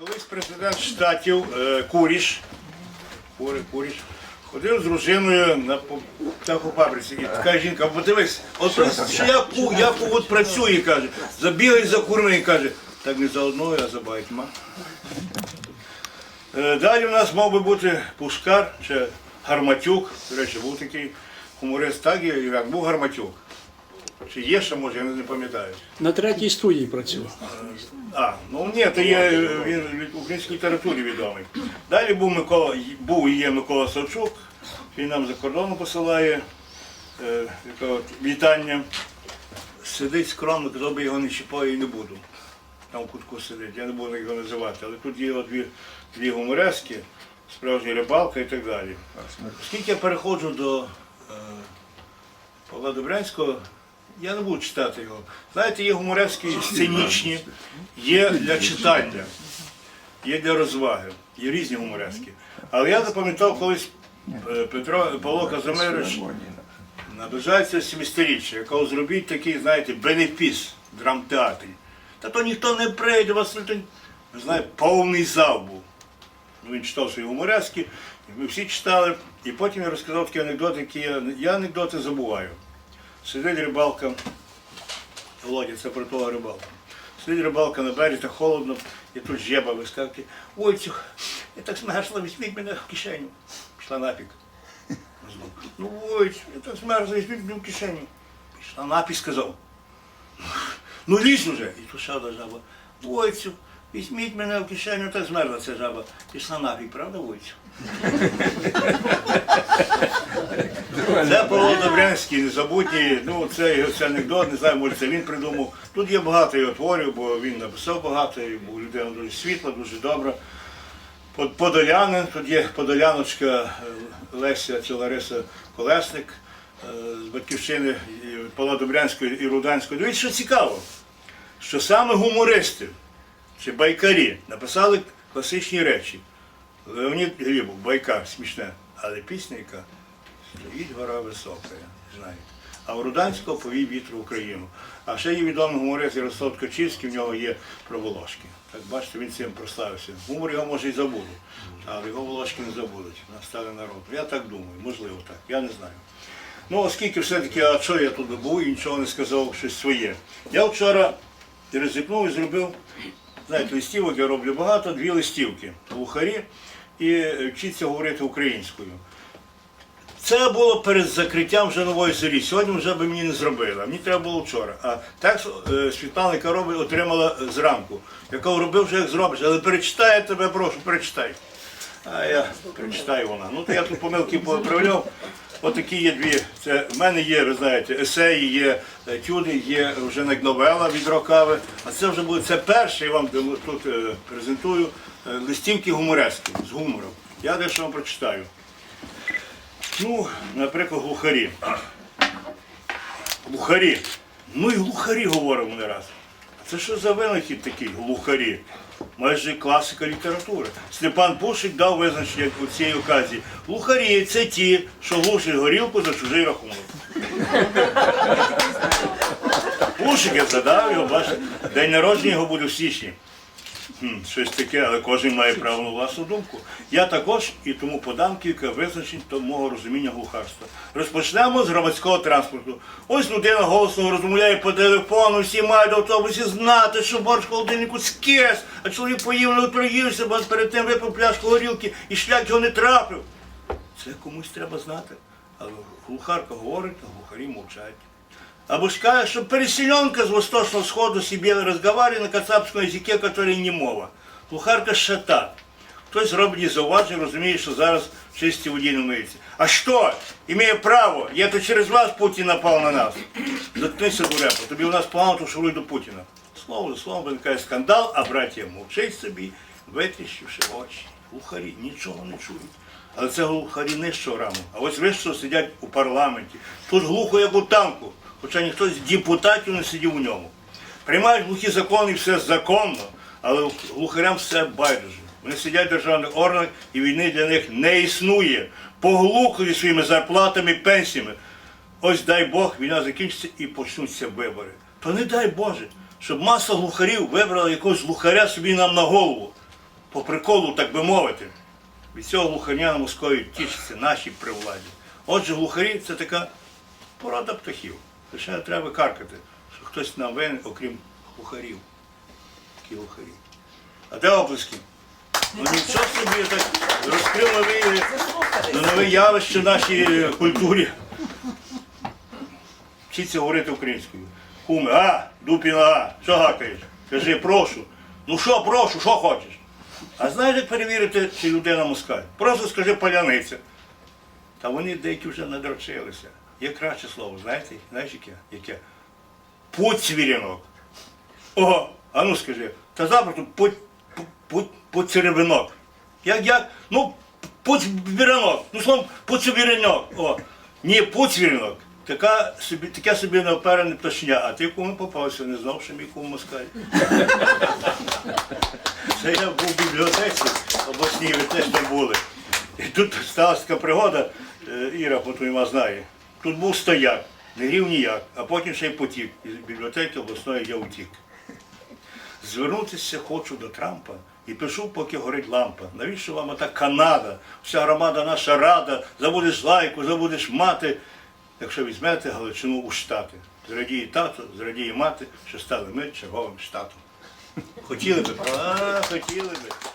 Колись президент штатів е, Куріш, Кури, Куріш, ходив з дружиною на птахофабриці. І така жінка, бо дивись, от що я, ку- я ку- от працюю, каже, забігай за курми каже, так не за одною, а за багатьма. Е, Далі у нас мав би бути Пушкар чи Гарматюк. До речі, був такий гуморист, так і як був Гарматюк. Чи є ще, може, я не пам'ятаю. На третій студії працював. А, ну ні, то є е, він в українській літературі відомий. Далі був Микола, був і є Микола Савчук, він нам за кордону посилає е, вітання. Сидить скромно, хто би його не чіпає і не буду. Там в кутку сидить, я не буду його називати. Але тут є дві, дві гуморески, справжня рибалка і так далі. Оскільки я переходжу до е, Павла Добрянського, я не буду читати його. Знаєте, є гуморески сценічні, є для читання, є для розваги, є різні гуморески. Але я запам'ятав колись е, Петро Павло Казимирович наближається 70-річчя, якого зробіть такий, знаєте, бенефіс драмтеатрі. Та то ніхто не прийде, Василь, то... ви знаєте, повний зал був. Ну, Він читав свої гуморески, ми всі читали. І потім я розказав такі анекдоти, які я, я анекдоти забуваю. Сидить рибалка, Володя, це про того рибалка. Сидить рибалка на березі, так холодно, і тут жеба вискакує. Ой, цю, я так змерзла, візьміть мене в кишеню. Пішла напік. Ну ой, я так змерзла, візьміть мене в кишеню. Пішла напік, сказав. Ну лізь уже. І тут ще жаба. Войцю, візьміть мене в кишеню, так змерзла ця жаба. Пішла нафіг, правда, Войцю? Це Павло Незабутній, ну це це анекдот, не знаю, може це він придумав. Тут є багато його творів, бо він написав багато, і був людина дуже світла, дуже добра. Подолянин, тут є подоляночка е, Леся чи Лариса Колесник е, з батьківщини і Павла Добрянського і Руданського. Дивіться, що цікаво, що саме гумористи чи байкарі написали класичні речі. Леонід Глібов, байкар, смішне, але пісня, яка стоїть гора висока, знаєте. А у Руданського повій вітру в Україну. А ще є відомий гуморист Ярослав Ткачівський, в нього є про Волошки. Так бачите, він цим прославився. Гумор його може і забудуть, але його Волошки не забудуть. Настали народ. Я так думаю, можливо так, я не знаю. Ну, оскільки все-таки, а що я тут був і нічого не сказав щось своє. Я вчора ризикнув і зробив, знаєте, листівок я роблю багато, дві листівки глухарі і вчиться говорити українською. Це було перед закриттям вже нової зорі. Сьогодні вже би мені не зробили. Мені треба було вчора. А е, Світлана яка робить, отримала зранку. Яка робив, вже як зробиш, але перечитай, я тебе прошу, перечитай. А я перечитаю вона. Ну то я тут помилки поправляв. Отакі є дві. Це в мене є, ви знаєте, есеї, є е, тюди, є вже як новела від рокави. А це вже буде це перше, я вам тут е, презентую е, листівки гуморески з гумором. Я дещо вам прочитаю. Ну, наприклад, глухарі. Глухарі. Ну і глухарі говоримо не раз. Це що за винахід такий глухарі? Майже класика літератури. Степан Пушик дав визначення у цій оказії. Глухарі це ті, що глушать горілку за чужий рахунок. Пушик я задав його, бачите, день народження його буде в січні. Хм, щось таке, але кожен має право на власну думку. Я також і тому подам кілька визначень до мого розуміння глухарства. Розпочнемо з громадського транспорту. Ось людина голосно розмовляє по телефону, всі мають в автобусі знати, що борщ в холодильнику скис, а чоловік поїв, не отруївся, бо перед тим випив пляшку горілки і шлях його не трапив. Це комусь треба знати. Але глухарка говорить, а глухарі мовчать. Або ж каже, что переселенка с восточного сходу себе разговаривает на кацапском языке, который не мова. Глухарка шата. Хтось робить їй зауваження, розуміє, що зараз чисті воді не миється. А що? Імеє право, я то через вас Путін напав на нас. Заткнися, дурепа, тобі у нас погано, то шуруй до Путіна. Слово за словом виникає скандал, а браття мовчить собі, витріщивши очі. Глухарі нічого не чують. Але це глухарі нижчого раму. А ось вищого сидять у парламенті. Тут глухо, як у танку, хоча ніхто з депутатів не сидів у ньому. Приймають глухі закони все законно, але глухарям все байдуже. Вони сидять в державних органах і війни для них не існує. Поглухли своїми зарплатами, пенсіями. Ось дай Бог, війна закінчиться і почнуться вибори. То не дай Боже, щоб маса глухарів вибрала якогось глухаря собі нам на голову. по приколу, так би мовити. Від цього глухарня на Москові тішаться наші при владі. Отже, глухарі це така порода птахів. Лише треба каркати, що хтось нам винен, окрім глухарів. Такі глухарі. А де оплески? Ну нічого собі так розкрив нові, ну, нове явище в нашій е, культурі. Вчіться говорити українською. Куми, а, дупіна, а, що гакаєш? Кажи, прошу. Ну що, прошу, що хочеш? А знаєш, як перевірити, чи людина москаль? Просто скажи паляниця. Та вони деякі вже надрочилися. Є краще слово, знаєте? Знаєш яке? Яке? Поцвірінок. О, а ну скажи, та запросто по. Як, як? Ну, поцвіринок. Ну, словом, поцвіринок. О, ні, поцвіринок. Така собі, таке собі неоперене пташня, а ти кому попався, не знав, що мій кум москаль. Це я був в бібліотеці обласній, ви теж там були. І тут сталася така пригода, е, Іра потім знає. Тут був стояк, не рів ніяк, а потім ще й потік. Із бібліотеки обласної я утік. Звернутися хочу до Трампа і пишу, поки горить лампа. Навіщо вам ота Канада? Вся громада наша рада, забудеш лайку, забудеш мати. Якщо візьмете Галичину у Штати. Зрадіє тато, зрадіє мати, що стали ми черговим штатом. Хотіли би, а, хотіли би.